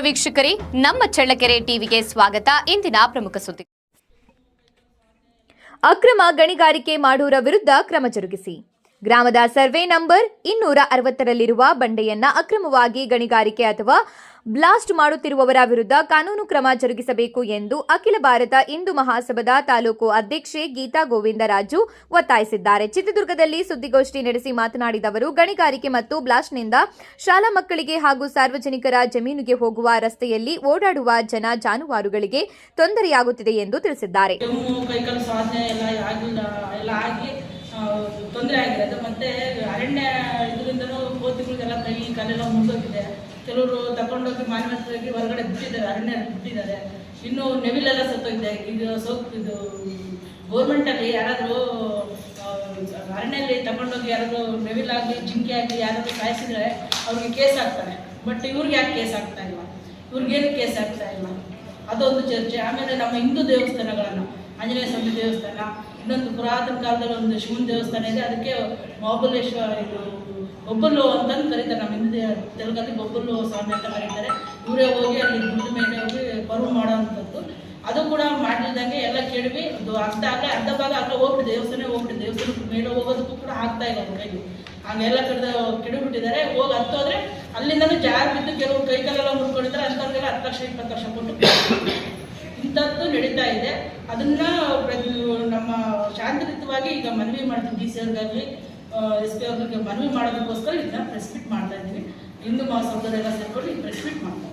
ವೀಕ್ಷಕರೇ ನಮ್ಮ ಚಳ್ಳಕೆರೆ ಟಿವಿಗೆ ಸ್ವಾಗತ. ಇಂದಿನ ಪ್ರಮುಖ ಸುದ್ದಿ ಅಕ್ರಮ ಗಣಿಗಾರಿಕೆ ಮಾಡುವರ ವಿರುದ್ಧ ಕ್ರಮ ಜರುಗಿಸಿ. ಗ್ರಾಮದ ಸರ್ವೆ ನಂಬರ್ ಇನ್ನೂರ ಅರವತ್ತರಲ್ಲಿರುವ ಬಂಡೆಯನ್ನ ಅಕ್ರಮವಾಗಿ ಗಣಿಗಾರಿಕೆ ಅಥವಾ ಬ್ಲಾಸ್ಟ್ ಮಾಡುತ್ತಿರುವವರ ವಿರುದ್ಧ ಕಾನೂನು ಕ್ರಮ ಜರುಗಿಸಬೇಕು ಎಂದು ಅಖಿಲ ಭಾರತ ಹಿಂದೂ ಮಹಾಸಭಾದ ತಾಲೂಕು ಅಧ್ಯಕ್ಷೆ ಗೀತಾ ಗೋವಿಂದರಾಜು ಒತ್ತಾಯಿಸಿದ್ದಾರೆ. ಚಿತ್ರದುರ್ಗದಲ್ಲಿ ಸುದ್ದಿಗೋಷ್ಠಿ ನಡೆಸಿ ಮಾತನಾಡಿದ ಅವರು, ಗಣಿಗಾರಿಕೆ ಮತ್ತು ಬ್ಲಾಸ್ಟ್ನಿಂದ ಶಾಲಾ ಮಕ್ಕಳಿಗೆ ಹಾಗೂ ಸಾರ್ವಜನಿಕರ ಜಮೀನಿಗೆ ಹೋಗುವ ರಸ್ತೆಯಲ್ಲಿ ಓಡಾಡುವ ಜನ ಜಾನುವಾರುಗಳಿಗೆ ತೊಂದರೆಯಾಗುತ್ತಿದೆ ಎಂದು ತಿಳಿಸಿದ್ದಾರೆ. ತೊಂದರೆ ಆಗಿರೋದು ಮತ್ತೆ ಅರಣ್ಯ ಇದರಿಂದನೂ ಕೋತಿಗಳಿಗೆಲ್ಲ ಕೈ, ಕಾಲೆಲ್ಲ ಮುಗಿದೋಗಿದೆ ಕೆಲವರು ತಗೊಂಡೋಗಿ ಮಾನವವಾಗಿ ಹೊರಗಡೆ ಬಿಟ್ಟಿದ್ದಾರೆ, ಅರಣ್ಯ ಬಿಟ್ಟಿದ್ದಾರೆ. ಇನ್ನು ನೆವಿಲೆಲ್ಲ ಸತ್ತೋಗಿದೆ. ಇದು ಸೋಪ್ ಇದು ಗೌರ್ಮೆಂಟಲ್ಲಿ ಯಾರಾದರೂ ಅರಣ್ಯಲ್ಲಿ ತಗೊಂಡೋಗಿ ಯಾರಾದರೂ ನೆವಿಲಾಗಲಿ ಜಿಂಕೆ ಆಗಲಿ ಯಾರಾದರೂ ಸಾಯಿಸಿದ್ರೆ ಅವ್ರಿಗೆ ಕೇಸ್ ಆಗ್ತಾನೆ ಬಟ್ ಇವ್ರಿಗೆ ಯಾಕೆ ಕೇಸ್ ಆಗ್ತಾ ಇಲ್ಲ? ಇವ್ರಿಗೇನು ಕೇಸ್ ಆಗ್ತಾ ಇಲ್ಲ? ಅದೊಂದು ಚರ್ಚೆ. ಆಮೇಲೆ ನಮ್ಮ ಹಿಂದೂ ದೇವಸ್ಥಾನಗಳನ್ನು. ಆಂಜನೇಯ ಸ್ವಾಮಿ ದೇವಸ್ಥಾನ, ಇನ್ನೊಂದು ಪುರಾತನ ಕಾಲದಲ್ಲಿ ಒಂದು ಶಿವನ ದೇವಸ್ಥಾನ ಇದೆ. ಅದಕ್ಕೆ ಮಹಾಬಲೇಶ್ವರ ಇದು ಬೊಬ್ಬಲು ಅಂತಂದು ಕರೀತಾರೆ. ನಮ್ಮ ಹಿಂದೆ ತೆಲುಗಲ್ಲಿ ಬೊಬ್ಬಲು ಸ್ವಾಮಿ ಅಂತ ಕರೀತಾರೆ. ಇವರೇ ಹೋಗಿ ಅಲ್ಲಿ ಗುಡ್ಡ ಮೇಲೆ ಹೋಗಿ ಪರ್ವ ಮಾಡೋ ಅಂಥದ್ದು ಅದು ಕೂಡ ಮಾಡಿದಂಗೆ ಎಲ್ಲ ಕೇಳಿವಿ ಅದು ಅರ್ಧ ಆಗಲೇ ಅರ್ಧ ಭಾಗ ಆಗಲೇ ಹೋಗ್ಬಿಟ್ಟು ದೇವಸ್ಥಾನ, ಹೋಗ್ಬಿಟ್ಟು ದೇವಸ್ಥಾನಕ್ಕೆ ಮೇಲೆ ಹೋಗೋದಕ್ಕೂ ಕೂಡ ಆಗ್ತಾ ಇಲ್ಲ ಅವ್ರ ಕೈಗೆ. ಹಂಗೆಲ್ಲ ಕಡೆದ ಕೆಡಬಿಟ್ಟಿದ್ದಾರೆ ಹೋಗಿ ಹತ್ತೋದ್ರೆ ಅಲ್ಲಿಂದನೂ ಜಾರ್ ಬಿದ್ದು ಕೆಲವು ಕೈ ಕಾಲೆಲ್ಲ ಮುಟ್ಕೊಂಡಿದ್ದಾರೆ ಅಂಥವ್ರಿಗೆಲ್ಲ ಹತ್ತು ಲಕ್ಷ, ಇಪ್ಪತ್ತು ಲಕ್ಷ ಕೊಟ್ಟು ಇದೆ. ಅದನ್ನ ನಮ್ಮ ಶಾಂತಿಯುತವಾಗಿ ಈಗ ಮನವಿ ಮಾಡ್ತೀವಿ ಡಿ ಸಿ ಅವ್ರಿಗಾಗಲಿ. ಎಸ್ ಪಿ ಅವ್ರಿಗೆ ಮನವಿ ಮಾಡೋದಕ್ಕೋಸ್ಕರ ಇದನ್ನ ಪ್ರೆಸ್ ಮೀಟ್ ಮಾಡ್ತಾ ಇದ್ದೀವಿ. ಹಿಂದೂ ಎಲ್ಲ ಸೇರ್ಕೊಂಡು ಈಗ ಪ್ರೆಸ್ ಮಾಡ್ತಾ